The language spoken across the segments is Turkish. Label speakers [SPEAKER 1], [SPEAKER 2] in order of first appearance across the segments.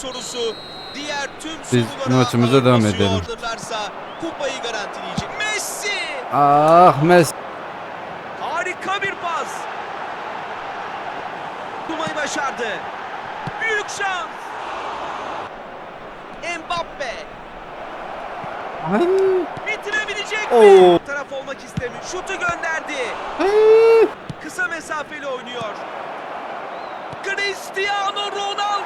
[SPEAKER 1] sorusu diğer tüm
[SPEAKER 2] Biz maçımıza devam edelim.
[SPEAKER 1] Kupayı garantileyecek. Messi!
[SPEAKER 2] Ah Messi.
[SPEAKER 1] Harika bir pas. Tutmayı başardı. Büyük şans. Mbappe
[SPEAKER 2] Ay.
[SPEAKER 1] bitirebilecek
[SPEAKER 2] Oo.
[SPEAKER 1] mi? Taraf olmak istemiyor. Şutu gönderdi.
[SPEAKER 2] Ay.
[SPEAKER 1] Kısa mesafeli oynuyor. Cristiano Ronaldo.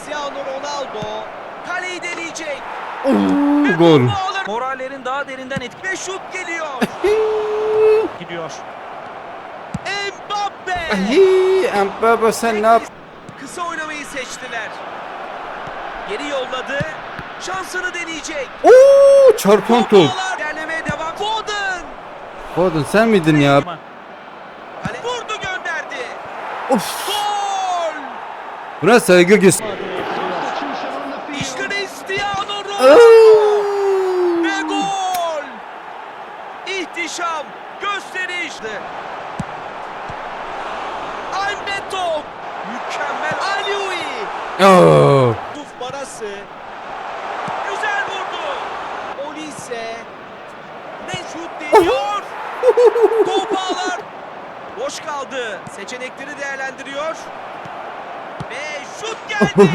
[SPEAKER 1] Cristiano Ronaldo kaleyi deneyecek.
[SPEAKER 2] Oo, Gol.
[SPEAKER 3] Morallerin daha derinden etki
[SPEAKER 1] Ve şut geliyor.
[SPEAKER 3] gidiyor.
[SPEAKER 1] Mbappe.
[SPEAKER 2] Mbappe sen ne yap?
[SPEAKER 1] Kısa oynamayı seçtiler. Geri yolladı. Şansını deneyecek.
[SPEAKER 2] Oo, çarpan top.
[SPEAKER 1] İlerlemeye devam. Foden.
[SPEAKER 2] Foden sen miydin ya?
[SPEAKER 1] Vurdu gönderdi.
[SPEAKER 2] Of.
[SPEAKER 1] Gol.
[SPEAKER 2] Buna saygı göster.
[SPEAKER 1] Cristiano Ronaldo. Ve gol. İhtişam. Gösterişti. Albeto. Mükemmel. Aliui.
[SPEAKER 2] Oo.
[SPEAKER 1] Tuf Barası. Güzel vurdu. Olise. Ne şut deniyor. Top ağlar. Boş kaldı. Seçenekleri değerlendiriyor. Ve şut geldi.